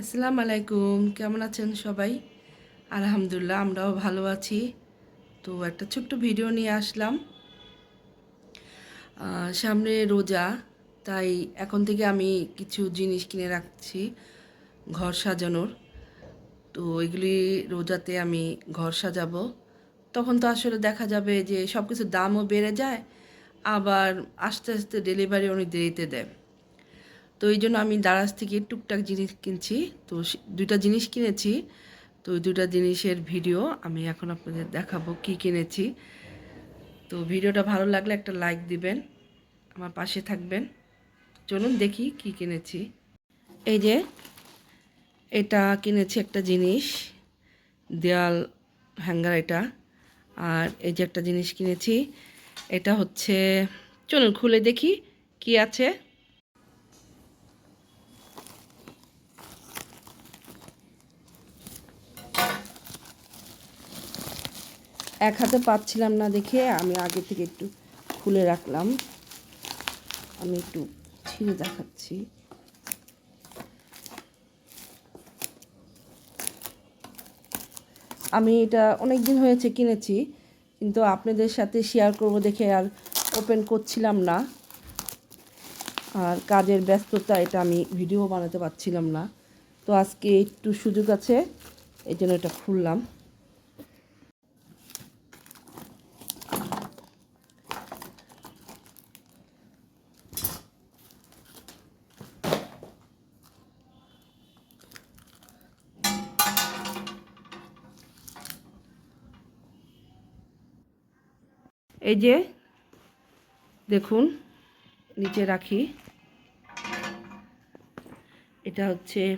আসসালামু আলাইকুম, কেমন আছেন সবাই? আলহামদুলিল্লাহ, আমরাও ভালো আছি। তো একটা ছোট্ট ভিডিও নিয়ে আসলাম। সামনে রোজা, তাই এখন থেকে আমি কিছু জিনিস কিনে রাখছি ঘর সাজানোর। তো এগুলি রোজাতে আমি ঘর সাজাবো। তখন তো আসলে দেখা যাবে যে সব কিছুর দামও বেড়ে যায়, আবার আস্তে আস্তে ডেলিভারি অনেক দেরিতে দেয়। তো এই জন্য আমি দারাজ থেকে টুকটাক জিনিস কিনছি। তো দুইটা জিনিস কিনেছি। তো দুইটা জিনিসের ভিডিও আমি এখন আপনাদের দেখাবো কি কিনেছি। তো ভিডিওটা ভালো লাগলে একটা লাইক দিবেন, আমার পাশে থাকবেন। চলুন দেখি কি কিনেছি। এই যে, এটা কিনেছি একটা জিনিস, দেয়াল হ্যাঙ্গার এটা। আর এই যে একটা জিনিস কিনেছি, এটা হচ্ছে চলুন খুলে দেখি কি আছে। এক হাতে পাচ্ছিলাম না দেখে আমি আগে থেকে একটু খুলে রাখলাম। আমি একটু ছিঁড়ে দেখাচ্ছি। আমি এটা অনেক দিন হয়েছে কিনেছি, কিন্তু আপনাদের সাথে শেয়ার করব দেখে আর ওপেন করছিলাম না। আর কাজের ব্যস্ততা, এটা আমি ভিডিও বানাতে পারছিলাম না। তো আজকে একটু সুযোগ আছে, এই জন্য এটা খুললাম। এই যে, দেখুন, নিচে রাখি। এটা হচ্ছে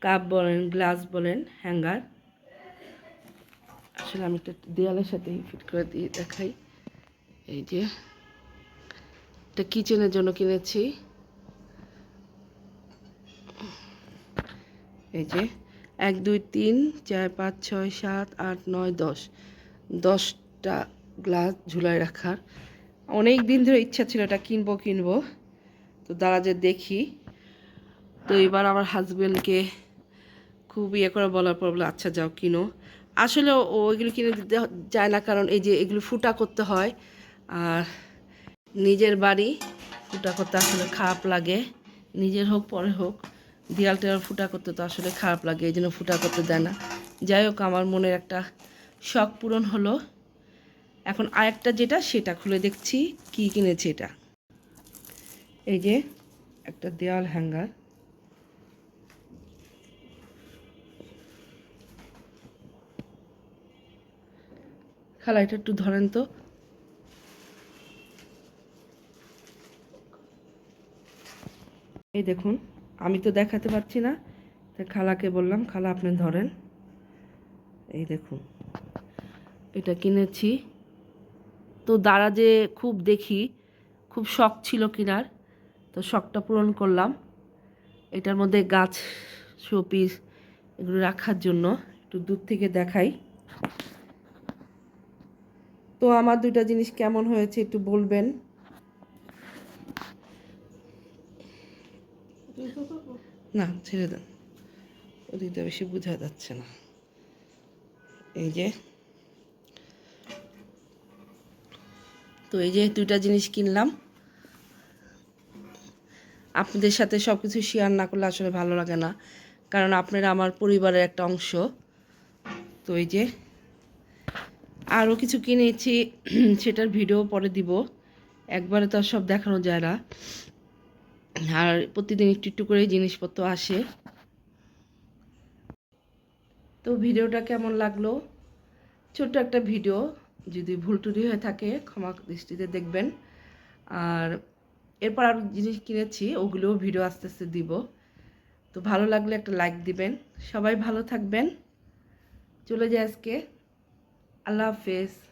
কাপ বলেন, গ্লাস বলেন, হ্যাঙ্গার। আসলে আমি একটা দেয়ালের সাথে ফিট করে দিয়ে দেখাই। এই যে এটা কিচেনের জন্য কিনেছি। এই যে, এক, দুই, তিন, চার, পাঁচ, ছয়, সাত, আট, নয়, দশ। দশ দশটা গ্লাস ঝুলায় রাখার। অনেক দিন ধরে ইচ্ছা ছিল এটা কিনবো কিনবো। তো দাঁড়া যে দেখি। তো এবার আমার হাজব্যান্ডকে খুব ইয়ে করে বলার পর বলে আচ্ছা যাও কিনো। আসলে ও এগুলো কিনে দিতে যায় না, কারণ এই যে এগুলো ফুটা করতে হয়। আর নিজের বাড়ি ফুটা করতে আসলে খারাপ লাগে। নিজের হোক পরে হোক দেয়াল টেয়াল ফুটা করতে তো আসলে খারাপ লাগে, এই জন্য ফুটা করতে দেয় না। যাই হোক, আমার মনের একটা শখ পূরণ হলো। এখন আরেকটা যেটা, সেটা খুলে দেখছি, কি কিনেছি এটা। এই যে একটা দেওয়াল হ্যাঙ্গার। খালা এটা একটু ধরেন তো। এই দেখুন, আমি তো দেখাতে পারছি না খালাকে বললাম, খালা আপনি ধরেন। এই দেখুন, এটা কিনেছি। তো দ্বারা যে খুব দেখি, খুব শখ ছিল কিনার, তো শখটা পূরণ করলাম। এটার মধ্যে গাছ, শোপিস এগুলো রাখার জন্য একটু দূর থেকে দেখাই। তো আমার দুইটা জিনিস কেমন হয়েছে একটু বলবেন? না, ছেড়ে দেন। ওদিকটা বেশি বোঝা যাচ্ছে না। এই যে তো এই যে দুইটা জিনিস কিনলাম। আপনাদের সাথে সব কিছু শেয়ার না করলে আসলে ভালো লাগে না। কারণ আপনারা আমার পরিবারের একটা অংশ। তো এই যে আরও কিছু কিনেছি, সেটার ভিডিও পরে দিব। একবারে তো আর সব দেখানো যায় না। আর প্রতিদিন একটু একটু করে জিনিসপত্র আসে। তো ভিডিওটা কেমন লাগল? ছোট্ট একটা ভিডিও। যদি ভুল টুরি হয়ে থাকে, ক্ষমা দৃষ্টিতে দেখবেন। আর এরপর আরও জিনিস কিনেছি, ওগুলোও ভিডিও আস্তে আস্তে দিব। তো ভালো লাগলে একটা লাইক দিবেন। সবাই ভালো থাকবেন। চলে যায় আজকে। আল্লাহ হাফেজ।